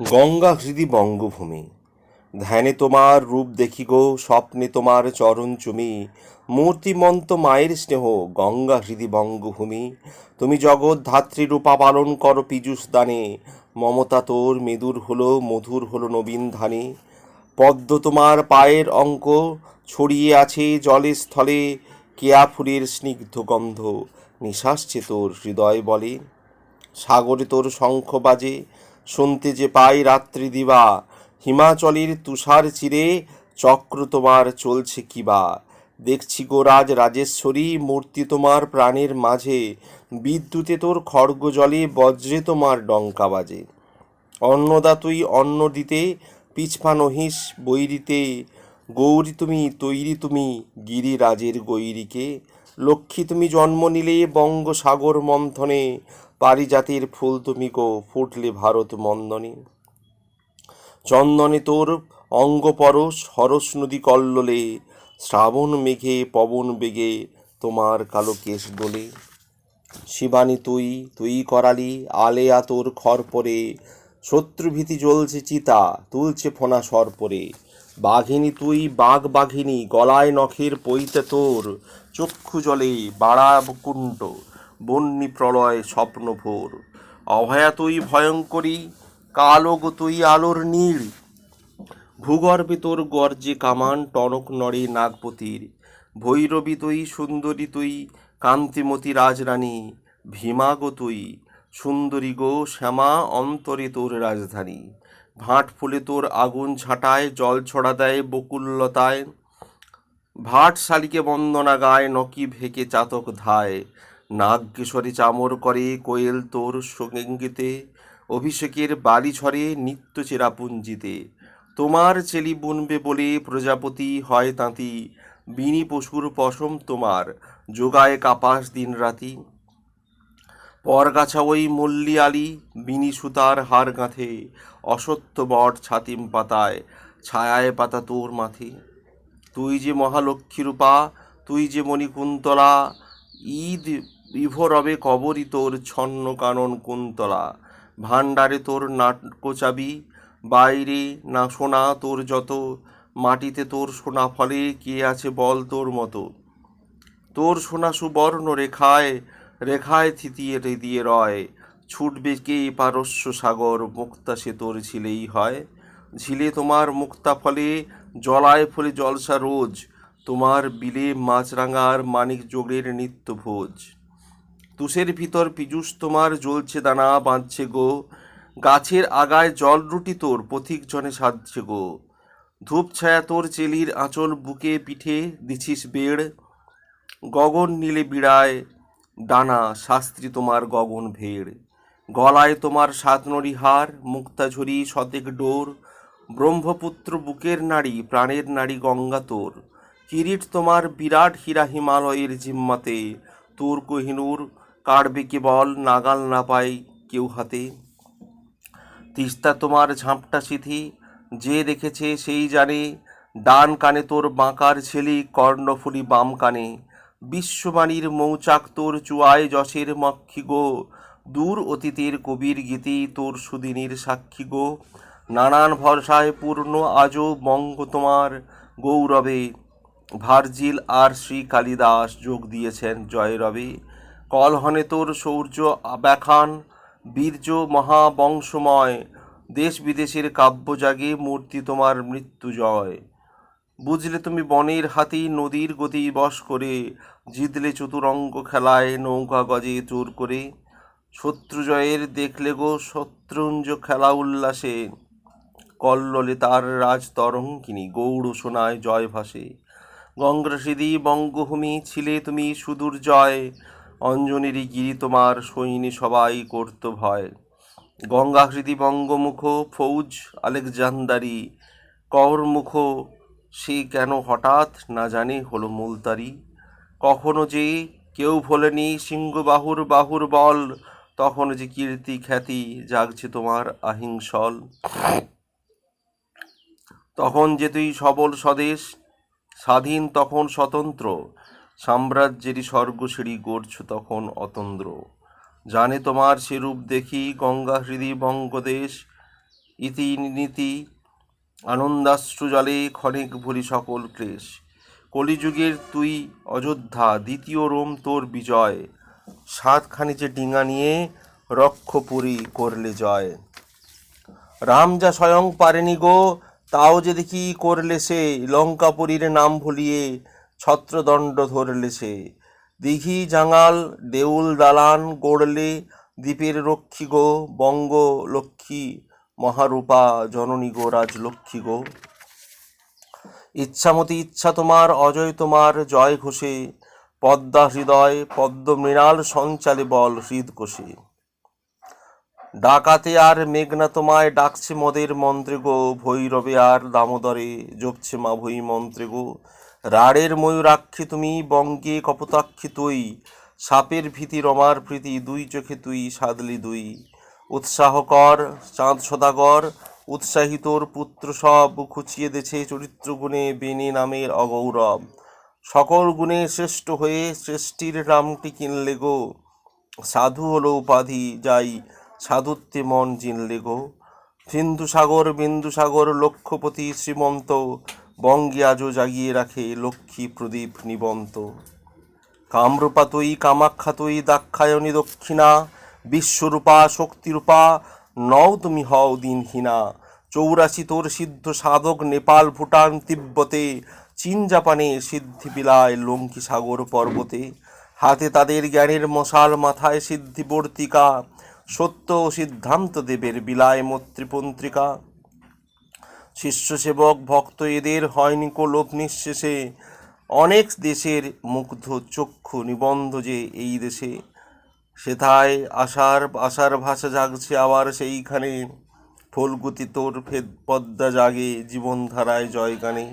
গঙ্গা হৃদি বঙ্গভূমি। ধ্যানে তোমার রূপ দেখি গো, স্বপ্নে তোমার চরণ চুমি। মূর্তিমন্ত মায়ের স্নেহ, গঙ্গা হৃদি বঙ্গভূমি। তুমি জগৎ ধাত্রী রূপা পালন করো পীযুষ দানে। মমতা তোর মেদুর হলো, মধুর হলো নবীন ধানে। পদ্ম তোমার পায়ের অঙ্ক, ছড়িয়ে আছে জলে স্থলে। কেয়া ফুলের স্নিগ্ধ গন্ধ নিঃশ্বাসছে তোর হৃদয় বলে। সাগরে তোর শঙ্খ বাজে শুনতে যে পাই রাত্রি দিবা, হিমাচলের তুষার চিরে চক্র তোমার চলছে কিবা দেখছি গো রাজ রাজেশ্বরী, মূর্তি তোমার প্রাণের মাঝে, বিদ্যুতে তোর খড়গ জলে, বজ্রে তোমার ডঙ্কা বাজে। অন্নদা তুই অন্ন দিতে, পিছপা নহিস বৈরিতে, গৌরী তুমি, তৈরি তুমি গিরিরাজের গৈরীকে। লক্ষ্মী তুমি জন্ম নিলে বঙ্গসাগর মন্থনে পারিজাতের ফুল তুমি গো ফুটলে ভারত মন্দনে। চন্দনে তোর অঙ্গ পরশ, হরস নদী কল্লোলে, শ্রাবণ মেঘে, পবন বেগে তোমার কালো কেশ দোলে। শিবানী তুই তুই করালি আলেয়া তোর খর পরে, শত্রুভীতি জ্বলছে চিতা, তুলছে ফোনা সর পরে। বাঘিনী তুই, বাঘ বাঘিনী, গলায় নখের পৈতে তোর, চক্ষু জলে বাড়া কুণ্ড বন্যি প্রলয় স্বপ্ন ভোর অভয়া তুই ভয়ঙ্করী কালো গো তুই আলোর নীল। ভূগর্ভে তোর গর্জে কামান টনক নড়ে নাগপতির। ভৈরবী তুই সুন্দরী তুই কান্তিমতী রাজরানী ভীমা গো তুই সুন্দরী গো শ্যামা অন্তরে তোর রাজধানী। ভাট ফুলে তোর আগুন ছাটায় জল ছড়া দেয় বকুল্লতায়। ভাট শালিকে বন্দনা গায়, নকি ভেকে চাতক ধায়। নাগকেশরী চামর করে কোয়েল তোর সঙ্গীতে অভিষেকের বালি ঝরে নিত্য চেরাপুঞ্জিতে তোমার চেলি বুনবে বলে প্রজাপতি হয় তাঁতি, বিনি পশুর পশম তোমার, যোগায় কাপাস দিন রাতি পরগাছা ওই মল্লি আলি, বিনি সুতার হার গাঁথে, অসত্য বট ছাতিম পাতায়, ছায়ায় পাতা তোর মাথে। তুই যে মহালক্ষ্মী রূপা তুই যে মণিকুন্তলা, ঈদ বিভরবে কবরই তোর ছন্ন কানন কুন্তলা। ভাণ্ডারে তোর নাটকোচাবি বাইরে না সোনা তোর যত, মাটিতে তোর সোনা ফলে কে আছে বল তোর মতো। তোর সোনা সুবর্ণ রেখায় রেখায় থিতিয়ে দিয়ে রয়। ছুটবে কে পারস্য সাগর, মুক্তা সে তোর ঝিলেই হয়। ঝিলে তোমার মুক্তা ফলে, জলায় ফলে জলসা রোজ। তোমার বিলে মাছরাঙার মানিক যোগের নিত্য ভোজ। তুষের ভিতর পীযুষ তোমার জ্বলছে দানা বাঁধছে গো। গাছের আগায় জল রুটি তোর, পথিক জনে সাজছে গো। ধূপ ছায়া তোর চেলির আঁচল বুকে পিঠে দিছিস বেড়। গগন নীলে বিড়ায় ডানা, শাস্ত্রী তোমার গগন ভেড়। গলায় তোমার সাতনড়ি হার মুক্তাঝুরি শতেক ডোর। ব্রহ্মপুত্র বুকের নারী প্রাণের নারী গঙ্গা তোর। কিরিট তোমার বিরাট হীরা হিমালয়ের জিম্মাতে। তোর কোহিনুর কাটবে কেবল নাগাল না পাই কেউ হাতে। তিস্তা তোমার ঝাঁপটা সিথি, যে দেখেছে সেই জানে। ডান কানে তোর বাঁকার ছেলি, কর্ণফুলি বাম কানে। বিশ্ববাণীর মৌচাক তোর চুয়ায় যশের মক্ষী গো। দূর অতীতের কবির গীতি তোর সুদিনীর সাক্ষী গো। নানান ভরসায় পূর্ণ আজও বঙ্গ তোমার গৌরবে। ভার্জিল আর শ্রী কালিদাস যোগ দিয়েছেন জয়রবে। কলহনে তোর শৌর্য ব্যাখান বীর্য মহাবংশময়, দেশ বিদেশের কাব্য জাগে মূর্তি তোমার মৃত্যু জয়। বুঝলে তুমি বনের হাতি, নদীর গতি বশ করে, জিতলে চতুরঙ্গ খেলায় নৌকা গজে চোর করে। শত্রুজয়ের দেখলে গো শত্রুঞ্জ খেলা উল্লাসে, কল্লোলে তার রাজ তরঙ্গিনী গৌড় সোনায় জয় ভাসে। গঙ্গ্রসিদি বঙ্গভূমি ছিলে তুমি সুদূর জয় অঞ্জনেরই গিরি তোমার সৈনী সবাই করত ভয়। গঙ্গাকৃতি বঙ্গমুখ ফৌজ আলেকজান্দারি করমুখ সে কেন হঠাৎ না জানে হলো মুলতারি। কখনো যে কেউ ভোলেনি সিংহ সিংহবাহুর বাহুর বল, তখন যে কীর্তি খ্যাতি জাগছে তোমার আহিংসল তখন যে তুই সবল স্বদেশ, স্বাধীন তখন স্বতন্ত্র। সাম্রাজ্যেরই স্বর্গসিঁড়ি গড়ছ তখন অতন্দ্র। জানে তোমার সেরূপ দেখি গঙ্গা হৃদি বঙ্গদেশ, ইতি নীতি, আনন্দাশ্রু জলে ক্ষণিক ভুলি সকল ক্লেশ। কলিযুগের তুই অযোধ্যা, দ্বিতীয় রোম তোর বিজয়। সাতখানি যে ডিঙা নিয়ে রক্ষপুরী করলে জয়। রাম যা স্বয়ং পারেনি গো, তাও যে দেখি করলে সে লঙ্কাপুরীর নাম ভুলিয়ে ছত্রদণ্ড ধরলে সে দিঘি জাঙাল, দেউল দালান গড়লে দ্বীপের রক্ষী গো, বঙ্গ লক্ষ্মী মহারূপা জননী গো, রাজলক্ষ্মী গো। ইচ্ছামতি ইচ্ছা তোমার, অজয় তোমার, জয় ঘোষে। পদ্মা হৃদয়, পদ্ম মৃণাল সঞ্চালে বল হৃদকোষে ডাকাতে আর মেঘনা তোমায়, ডাকছে মদের মন্ত্রে গো, ভৈরবে আর দামোদরে, জপছে মা ভৈ মন্ত্রে গো। রাড়ের ময়ূরাক্ষী তুমি, বঙ্গে কপোতাক্ষী তুই, সাপের ভীতি রমার প্রীতি, দুই চোখে তুই সাদলি দুই। উৎসাহ কর, চাঁদ সদাগর, উৎসাহী তোর পুত্র সব খুঁচিয়ে দেছে চরিত্র গুণে বেনি নামের অগৌরব। সকল গুণে শ্রেষ্ঠ হয়ে শ্রেষ্ঠীর নামটি কিনলে গো। সাধু হলো উপাধি, যাই সাধুত্বে মন চিনলে গো। সিন্ধু সাগর বিন্দু সাগর লক্ষ্যপতি শ্রীমন্ত বঙ্গে আজও জাগিয়ে রাখে লক্ষ্মী প্রদীপ নিবন্ত। কামরূপা তুই কামাখ্যা তুই দাক্ষায়ণী দক্ষিণা, বিশ্বরূপা, শক্তিরূপা নও তুমি হও দিনহীনা, চৌরাশি তোর সিদ্ধ সাধক নেপাল, ভুটান, তিব্বতে, চীন, জাপানে সিদ্ধি বিলায় লঙ্কি সাগর পর্বতে। হাতে তাদের জ্ঞানের মশাল মাথায় সিদ্ধিবর্তিকা সত্য ও সিদ্ধান্ত দেবের বিলায় মৈত্রীপন্ত্রিকা শিষ্য সেবক ভক্ত এদের হয়নি লোভ নিঃশেষে অনেক দেশের মুগ্ধ চক্ষু নিবন্ধ যে এই দেশে। সেথায় আশার আশার ভাষা জাগছে আবার সেইখানে। ফলগুতি তোর ফেদ পদ্মা জাগে জীবনধারায় জয়গানে।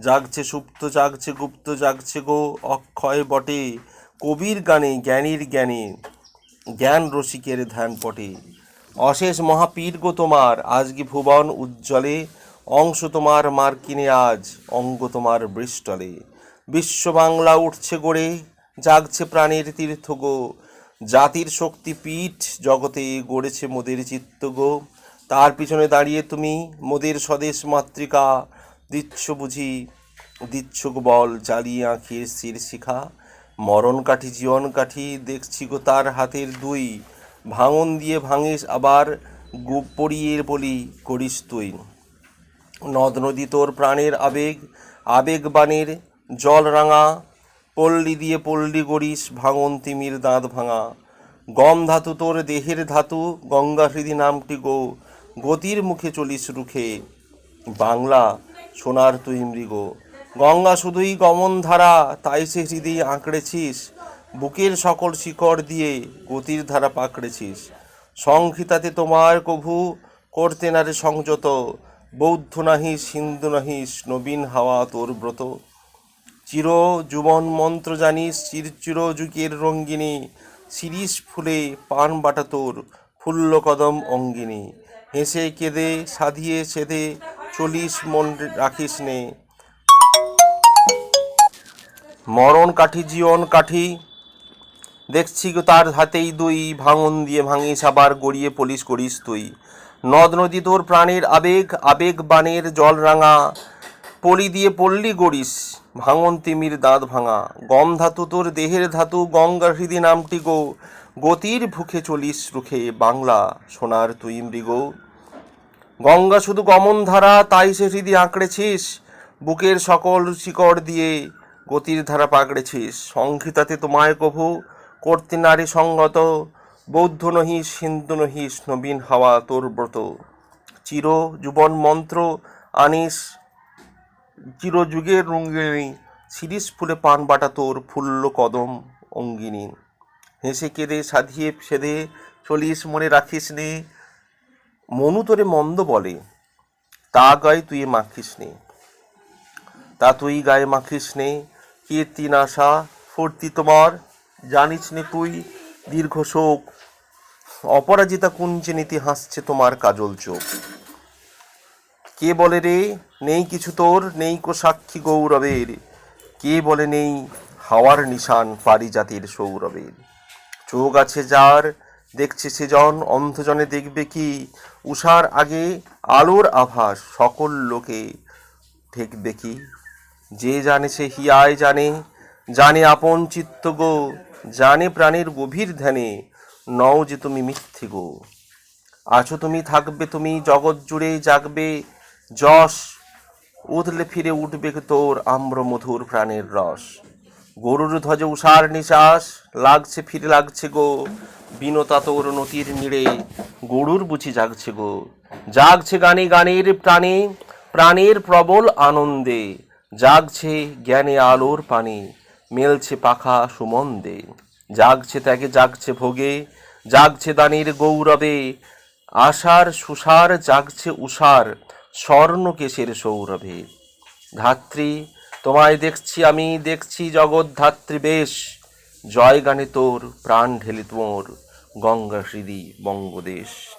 জাগছে সুপ্ত, জাগছে গুপ্ত, জাগছে গো অক্ষয় বটে। কবির গানে, জ্ঞানীর জ্ঞানে, জ্ঞান রসিকের ধ্যান পটে। অশেষ মহাপীর গো তোমার আজকে ভুবন উজ্জ্বলে। অংশ তোমার মার্কিনে আজ, অঙ্গ তোমার বৃষ্টলে। বিশ্ব বাংলা উঠছে গড়ে, জাগছে প্রাণের তীর্থ গো। জাতির শক্তি পীঠ জগতে গড়েছে মোদের চিত্ত গো। তার পিছনে দাঁড়িয়ে তুমি, মোদের স্বদেশ মাতৃকা, দিচ্ছ বুঝি, দিচ্ছ বল জ্বালিয়ে আঁখির শির শিখা। মরণ কাঠি, জীবন কাঠি, দেখছি গো তার হাতের দুই। ভাঙন দিয়ে ভাঙিস আবার গু পড়িয়ে বলি করিস তুই। নদ নদী তোর প্রাণের আবেগ আবেগ বাণের জল রাঙা, পল্লী দিয়ে পল্লী গড়িস ভাঙন তিমির দাঁত ভাঙা। গম ধাতু তোর দেহের ধাতু, গঙ্গা হৃদি নামটি গো, গতির মুখে চলিস রুখে। বাংলা, সোনার তুই মৃগ। গঙ্গা শুধুই গমন ধারা, তাই সে হৃদি আঁকড়েছিস। বুকের সকল শিকড় দিয়ে গতির ধারা পাকড়েছিস। সংহিতাতে তোমার কভু করতে নারে সংযত। বৌদ্ধ নাহিস হিন্দু নাহিস নবীন হাওয়া তোর ব্রত। চির যুবন মন্ত্র জানিস চির যুগের রঙ্গিনী, শিরিষ ফুলে পান বাটা তোর ফুল্ল কদম অঙ্গিনী। হেসে কেঁদে, সাধিয়ে সেদে চলিস মন রাখিস নে। মরণ কাঠি, জীবন কাঠি, দেখছি তার হাতেই দুই, ভাঙন দিয়ে ভাঙিস আবার গড়িয়ে পলিশ করিস তুই। নদ নদী তোর প্রাণের আবেগ আবেগ বাণের জল রাঙা। পলি দিয়ে পল্লি গড়িস, ভাঙন তিমির দাঁত ভাঙা। গম ধাতু তোর দেহের ধাতু গঙ্গা হৃদি নামটি গো। গতির ভুখে চলিস রুখে বাংলা, সোনার তুই মৃগ। গঙ্গা শুধু গমন ধারা, তাই সে হৃদি আঁকড়েছিস বুকের সকল শিকড় দিয়ে গতির ধারা পাকড়েছিস সংহিতাতে তোমায় কভু, করতে নারী সঙ্গত বৌদ্ধ নহিস হিন্দু নহিস নবীন হাওয়া তোর ব্রত। চির যুবন মন্ত্র আনিস, চিরযুগের রঙ্গিনী শিরিষ ফুলে পান বাটা তোর ফুল্ল কদম অঙ্গিনী। হেসে কেঁদে, সাধিয়ে সেদে, চলিস মনে রাখিস নে, মনু তোরে মন্দ বলে, তা গায়ে তুই মাখিস নে। তা তুই গায়ে মাখিস নে কীর্তি নাশা ফুর্তি তোমার, জানিস নে তুই দীর্ঘ শোক, অপরাজিতা কুঞ্চে নীতি হাসছে তোমার কাজল চোখ। কে বলে রে, নেই কিছু তোর, নেই কো সাক্ষী গৌরবের। কে বলে নেই, হাওয়ার নিশান পারিজাতির সৌরবের। চোখ আছে যার, দেখছে সেজন, অন্ধজনে দেখবে কি? উষার আগে আলোর আভাস সকল লোকে ঠেকবে কি? যে জানে সে হিয়ায় জানে জানে আপন চিত্ত গো জানে প্রাণের গভীর ধ্যানে নও যে তুমি মিথ্যে গো। আছো তুমি, থাকবে তুমি, জগৎ জুড়ে জাগবে যশ উঠলে ফিরে উঠবে তোর আম্র মধুর প্রাণের রস। গরুর ধ্বজে উষার নিশ্বাস লাগছে, ফিরে লাগছে গো। বিনতা তোর নতির নিড়ে গরুর বুঝি জাগছে গো। জাগছে গানে গানের প্রাণে, প্রাণের প্রবল আনন্দে, জাগছে জ্ঞানে আলোর পানে। মেলছে পাখা সুমন্দে। জাগছে ত্যাগে, জাগছে ভোগে, জাগছে দানির গৌরবে। আশার সুষার জাগছে উষার স্বর্ণকেশের সৌরভে। ধাত্রী, তোমায় দেখছি আমি, দেখছি জগৎ ধাত্রী বেশ। জয় গানে তোর, প্রাণ ঢেলে তোর, গঙ্গা হৃদি বঙ্গদেশ।